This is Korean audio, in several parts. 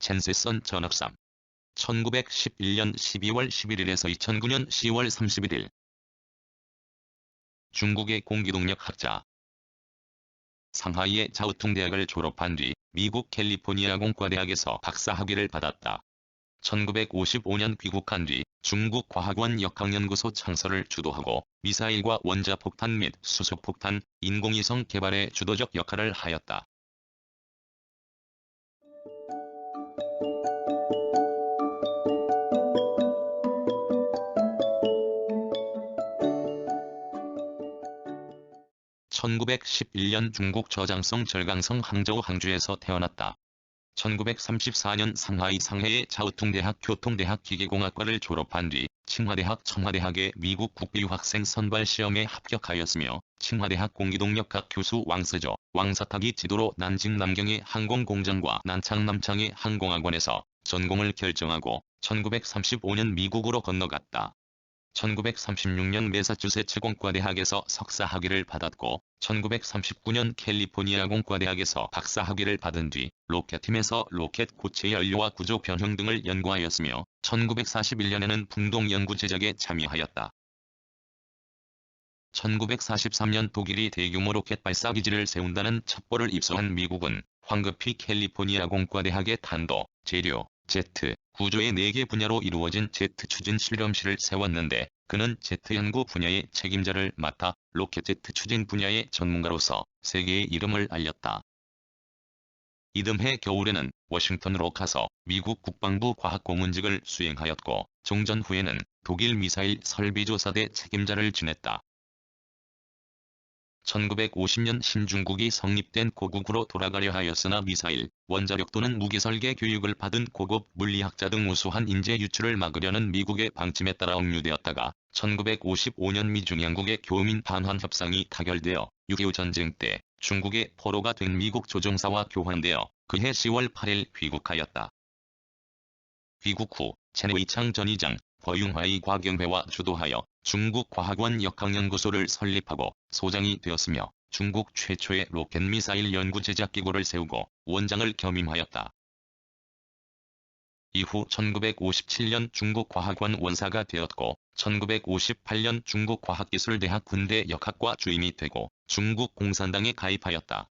첸세선 전합삼 1911년 12월 11일에서 2009년 10월 31일 중국의 공기동력 학자 상하이의 자우퉁대학을 졸업한 뒤 미국 캘리포니아 공과대학에서 박사학위를 받았다. 1955년 귀국한 뒤 중국 과학원 역학연구소 창설을 주도하고 미사일과 원자폭탄 및 수소폭탄, 인공위성 개발에 주도적 역할을 하였다. (1911년) 중국 저장성 절강성 항저우 항주에서 태어났다. 1934년 상하이 상해의 자우퉁대학 교통대학 기계공학과를 졸업한 뒤 칭화대학 청와대학의 미국 국비유학생 선발 시험에 합격하였으며 칭화대학 공기동력학 교수 왕서저, 왕사탁이 지도로 난징 남경의 항공공장과 난창 남창의 항공학원에서 전공을 결정하고 1935년 미국으로 건너갔다. 1936년 매사추세츠 공과대학에서 석사 학위를 받았고 1939년 캘리포니아 공과대학에서 박사 학위를 받은 뒤 로켓팀에서 로켓 고체 연료와 구조 변형 등을 연구하였으며 1941년에는 풍동 연구 제작에 참여하였다. 1943년 독일이 대규모 로켓 발사 기지를 세운다는 첩보를 입수한 미국은 황급히 캘리포니아 공과대학의 탄도, 재료, 제트, 구조의 4개 분야로 이루어진 제트 추진 실험실을 세웠는데 그는 제트 연구 분야의 책임자를 맡아 로켓 제트 추진 분야의 전문가로서 세계의 이름을 알렸다. 이듬해 겨울에는 워싱턴으로 가서 미국 국방부 과학고문직을 수행하였고 종전 후에는 독일 미사일 설비조사대 책임자를 지냈다. 1950년 신중국이 성립된 고국으로 돌아가려 하였으나 미사일, 원자력 또는 무기 설계 교육을 받은 고급 물리학자 등 우수한 인재 유출을 막으려는 미국의 방침에 따라 억류되었다가 1955년 미중양국의 교민 반환 협상이 타결되어 6.25 전쟁 때 중국의 포로가 된 미국 조종사와 교환되어 그해 10월 8일 귀국하였다. 귀국 후 체내 이창 전 이장, 허융화의 과경회와 주도하여 중국 과학원 역학연구소를 설립하고 소장이 되었으며 중국 최초의 로켓 미사일 연구 제작 기구를 세우고 원장을 겸임하였다. 이후 1957년 중국 과학원 원사가 되었고 1958년 중국 과학기술대학 군대 역학과 주임이 되고 중국 공산당에 가입하였다.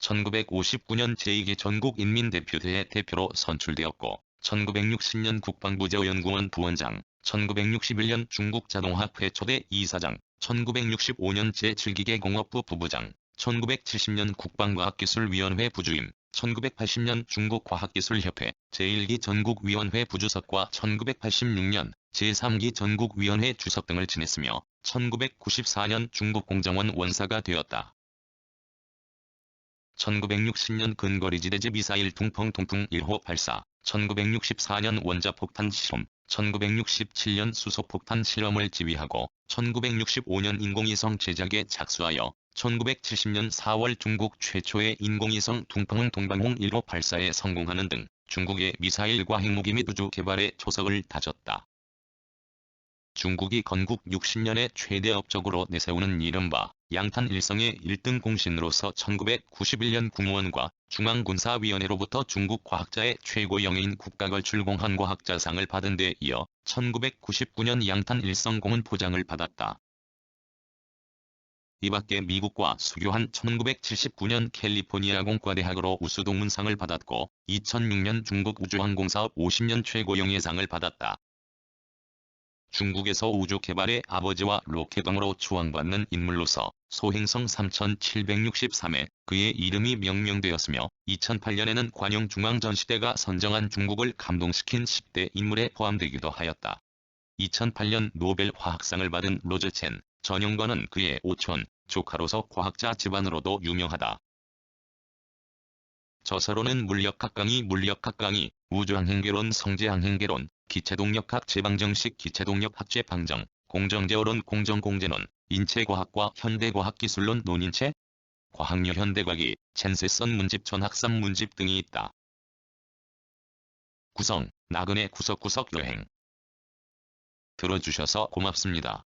1959년 제2기 전국인민대표대회 대표로 선출되었고 1960년 국방부제연구원 부원장, 1961년 중국자동학회 초대 이사장, 1965년 제7기계 공업부 부부장, 1970년 국방과학기술위원회 부주임, 1980년 중국과학기술협회 제1기 전국위원회 부주석과 1986년 제3기 전국위원회 주석 등을 지냈으며 1994년 중국공정원 원사가 되었다. 1960년 근거리지대제 미사일 둥펑둥풍 1호 발사, 1964년 원자폭탄 실험, 1967년 수소폭탄 실험을 지휘하고 1965년 인공위성 제작에 착수하여 1970년 4월 중국 최초의 인공위성 둥펑 동방홍 1호 발사에 성공하는 등 중국의 미사일과 핵무기 및 우주 개발에 초석을 다졌다. 중국이 건국 60년에 최대 업적으로 내세우는 이른바 양탄 일성의 1등 공신으로서 1991년 국무원과 중앙군사위원회로부터 중국 과학자의 최고 영예인 국가걸 출공한 과학자상을 받은 데 이어 1999년 양탄 일성공은 포장을 받았다. 이밖에 미국과 수교한 1979년 캘리포니아 공과대학으로 우수동문상을 받았고 2006년 중국 우주항공사업 50년 최고영예상을 받았다. 중국에서 우주 개발의 아버지와 로켓왕으로 추앙받는 인물로서 소행성 3763에 그의 이름이 명명되었으며 2008년에는 관용중앙전시대가 선정한 중국을 감동시킨 10대 인물에 포함되기도 하였다. 2008년 노벨 화학상을 받은 로즈 첸 전용건은 그의 오촌, 조카로서 과학자 집안으로도 유명하다. 저서로는 물력학 강의 물력학 강의, 우주항행계론 성제항행계론, 기체동력학 제방정식 기체동력학 제 방정, 공정제어론 공정공제론, 인체과학과 현대과학기술론 논인체, 과학료 현대과기, 첸세선 문집 전학산 문집 등이 있다. 구성, 나그네 구석구석 여행 들어주셔서 고맙습니다.